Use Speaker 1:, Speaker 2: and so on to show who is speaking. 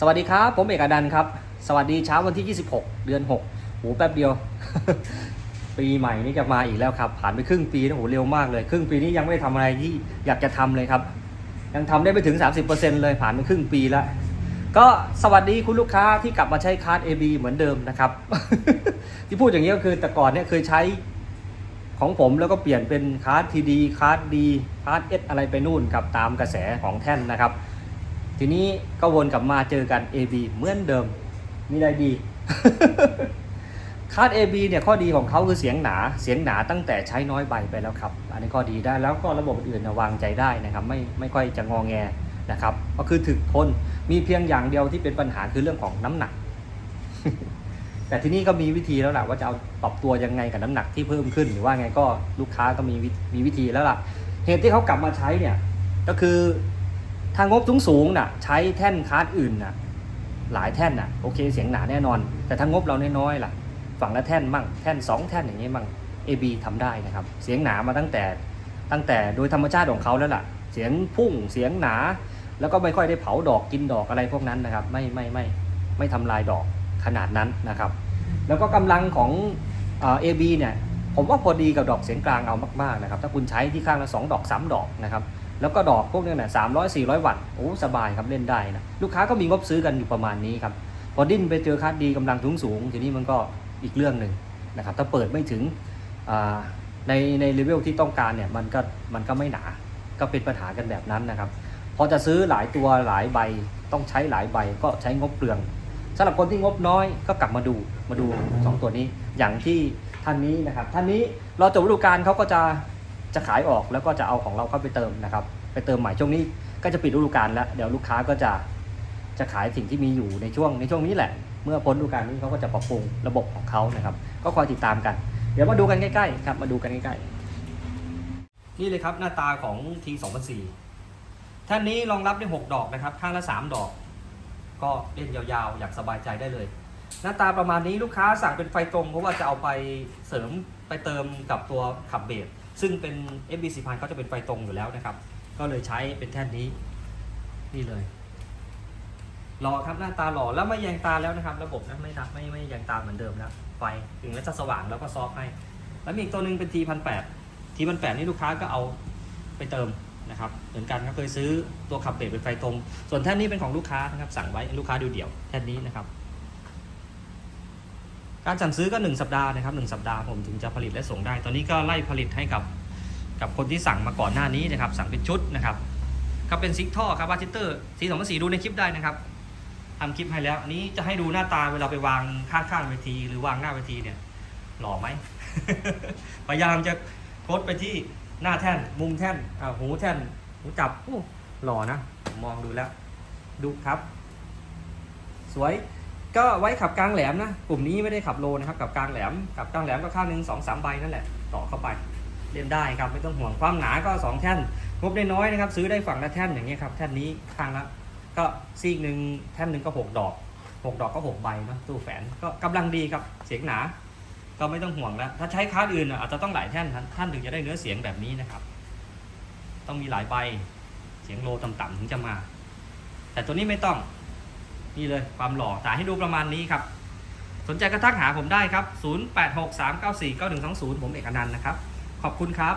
Speaker 1: สวัสดีครับ ผมเอกดันครับ สวัสดีเช้าวันที่ 26 เดือน6โหแป๊บเดียว ปีใหม่นี้จะมาอีกแล้วครับ ผ่านไปครึ่งปีนะโหเร็วมากเลย ครึ่งปีนี้ยังไม่ได้ทำอะไรที่อยากจะทำเลยครับ ยังทำได้ไม่ถึง 30%เลยผ่านไปครึ่งปีแล้ว ก็สวัสดีคุณลูกค้าที่กลับมาใช้คาร์ด AB เหมือนเดิมนะครับ ที่พูดอย่างนี้ก็คือแต่ก่อนเนี่ยเคยใช้ของผมแล้วก็เปลี่ยนเป็นคาร์ดทีดีคาร์ดดีคาร์ดเอสอะไรไปนู่นครับตามกระแสของแท่นนะครับ ทีนี้ก็วนกลับมาเจอกัน AB เหมือนเดิม มีอะไรดี คาร์ด AB เนี่ยข้อดีของเขาคือเสียงหนา เสียงหนาตั้งแต่ใช้น้อยใบไปแล้วครับ อันนี้ข้อดีได้แล้วก็ระบบอื่นวางใจได้นะครับ ไม่ไม่ค่อยจะงอแงนะครับ ก็คือถึกทน มีเพียงอย่างเดียวที่เป็นปัญหาคือเรื่องของน้ำหนัก แต่ที่นี่ก็มีวิธีแล้วล่ะว่าจะเอาปรับตัวยังไงกับน้ำหนักที่เพิ่มขึ้น หรือว่าไงก็ลูกค้าก็มีมีวิธีแล้วล่ะ เหตุที่เขากลับมาใช้เนี่ย ก็คือ ทางงบสูงสูงน่ะใช้แท่นคาร์ดอื่นน่ะหลายแท่นน่ะโอเคเสียงหนาแน่นอน แต่ถ้างบเราน้อยๆล่ะ ฝั่งละแท่นมั่งแท่น 2 แท่นอย่างนี้ยมั่ง AB ทำได้นะครับ เสียงหนามาตั้งแต่ตั้งแต่โดยธรรมชาติของเขาแล้วล่ะ เสียงพุ่งเสียงหนา แล้วก็ไม่ค่อยได้เผาดอกกินดอกอะไรพวกนั้นนะครับ ไม่ไม่ไม่ไม่ทำลายดอกขนาดนั้นนะครับ แล้วก็กำลังของเอ่อ AB เนี่ยผมว่าพอดีกับดอกเสียงกลางเอามากๆนะครับ ถ้าคุณใช้ที่ข้างละ2ดอก 3 ดอกนะครับ แล้วก็ดอกพวกเนี้ยนะสามร้อยสี่ร้อยวัตต์โอ้สบายครับเล่นได้นะลูกค้าก็มีงบซื้อกันอยู่ประมาณนี้ครับพอดิ้นไปเจอคัสดีกำลังสูงสูงทีนี้มันก็อีกเรื่องหนึ่งนะครับถ้าเปิดไม่ถึงในในเลเวลที่ต้องการเนี่ยมันก็มันก็ไม่หนาก็เป็นปัญหากันแบบนั้นนะครับพอจะซื้อหลายตัวหลายใบต้องใช้หลายใบก็ใช้งบเปลืองสำหรับคนที่งบน้อยก็กลับมาดูมาดู 2 ตัวนี้อย่างที่ท่านนี้นะครับท่านนี้เราจบฤดูกาลเขาก็จะ จะขายออกแล้วก็จะเอาของเราเข้าไปเติมนะครับ ไปเติมใหม่ช่วงนี้ก็จะปิดฤดูกาลแล้ว เดี๋ยวลูกค้าก็จะจะขายสิ่งที่มีอยู่ในช่วงในช่วงนี้แหละ เมื่อพ้นฤดูกาลนี้เขาก็จะปรับปรุงระบบของเขานะครับ ก็คอยติดตามกัน เดี๋ยวมาดูกันใกล้ๆครับ มาดูกันใกล้ๆนี่เลยครับหน้าตาของ T 2 0 0ท่านนี้รองรับได้ 6 ดอกนะครับ ข้างละ 3 ดอก ก็เล่นยาวๆ อยากสบายใจได้เลย หน้าตาประมาณนี้ลูกค้าสั่งเป็นไฟตรงเพราะว่าจะเอาไปเสริมไปเติมกับตัวขับเบส ซึ่งเป็น FB 4 0 0 0เขาจะเป็นไฟตรงอยู่แล้วนะครับ ก็เลยใช้เป็นแท่นนี้ นี่เลย หล่อครับหน้าตาหล่อแล้วไม่แยงตาแล้วนะครับ ระบบนะไม่ไม่ไม่แยงตาเหมือนเดิมแล้วไฟถึงแล้วจะสว่างแล้วก็ซอฟต์ให้ แล้วมีอีกตัวหนึ่งเป็น T 1 8 0 0 T 1 8 0นี่ลูกค้าก็เอาไปเติมนะครับเหมือนกันก็เคยซื้อตัวขับเบสเป็นไฟตรง ส่วนแท่นนี้เป็นของลูกค้านะครับสั่งไว้ลูกค้าดูเดี่ยวแท่นนี้นะครับ การสั่งซื้อก็ 1 สัปดาห์นะครับ1สัปดาห์ผมถึงจะผลิตและส่งได้ ตอนนี้ก็ไล่ผลิตให้กับกับคนที่สั่งมาก่อนหน้านี้นะครับ สั่งเป็นชุดนะครับก็เป็นซิกท่อครับวาจิเตอร์สีสองสีดูในคลิปได้นะครับทำคลิปให้แล้วอันนี้จะให้ดูหน้าตาเวลาไปวางข้างๆเวที หรือวางหน้าเวทีเนี่ยหล่อไหมพยายามจะโคดไปที่หน้าแท่นมุมแท่นหูแท่นหูจับหล่อนะมมองดูแล้ว ดูครับ สวย ก็ไว้ขับกลางแหลมนะกลุ่มนี้ไม่ได้ขับโลนะครับกับกลางแหลมกับกลางแหลมก็ข้างหนึ่งสองสามใบนั่นแหละต่อเข้าไปเล่นได้ครับไม่ต้องห่วงความหนาก็สองแท่นงบได้น้อยนะครับซื้อได้ฝั่งละแท่นอย่างเงี้ยครับแท่นนี้ข้างละก็ซีกหนึ่งแท่นหนึ่งก็หกดอกหกดอกก็หกใบนะตู้แฝนก็กำลังดีครับเสียงหนาก็ไม่ต้องห่วงแล้วถ้าใช้คาร์ดอื่นอาจจะต้องหลายแท่นท่านถึงจะได้เนื้อเสียงแบบนี้นะครับ ต้องมีหลายใบเสียงโลต่ำๆถึงจะมา แต่ตัวนี้ไม่ต้อง นี่เลยความหล่อถ่ายให้ดูประมาณนี้ครับ สนใจก็ทักหาผมได้ครับ 0863949120 ผมเอกนันต์นะครับ ขอบคุณครับ